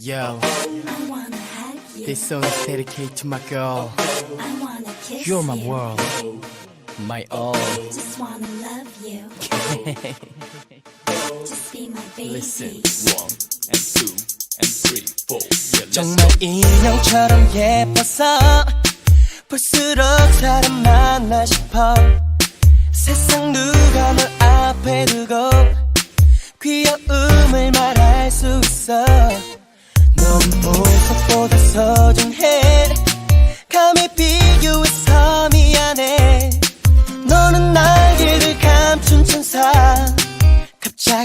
Yo, I wanna hug you. this song is dedicated to my girl. I wanna kiss You're my you. world, my all. Just wanna love you. Just be my baby. Listen. One and two and three, four. Yeah, 정말 인형처럼 예뻐서 볼수록 사람 만나 싶어 세상 누가 널앞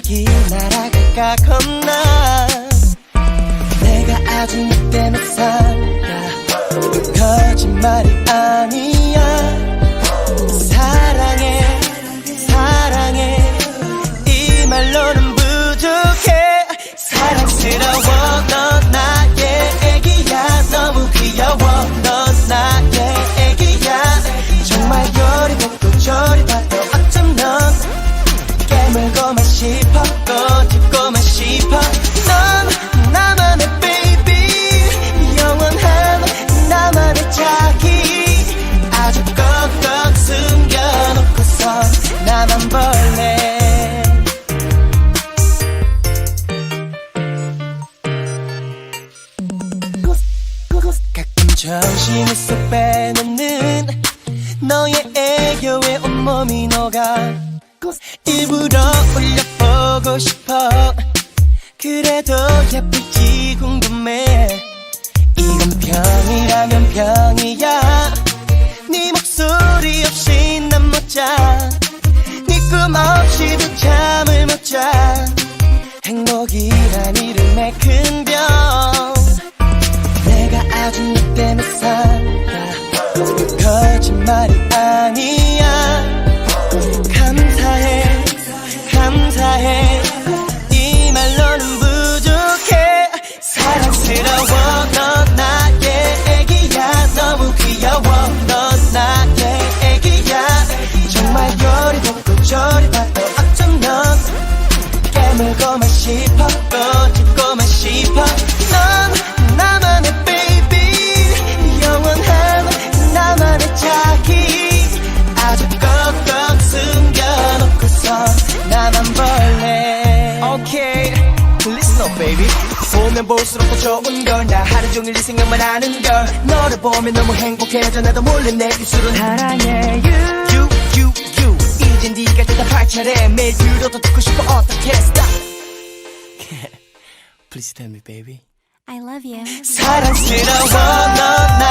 갑자기 날아갈까 겁나. 내가 아주 너 때문에 산다 거짓말이 쏙 빼놓는 너의 애교에 온몸이 녹아 일부러 올려보고 싶어. 그래도 예쁠지 궁금해. 이건 병이라면 병이야 말이 baby. 보면 볼수록 더 좋은 걸. 나 하루 종일 네 생각만 하는 걸. 너를 보면 너무 행복해져. 나도 몰래 내 입술은 사랑해. You You you you. 이젠 네가 대답할 차례. 매일 들어도 듣고 싶어. 어떻게? Stop. Please tell me baby. I love you. 사랑스러워. 넌 나의 애기야 너무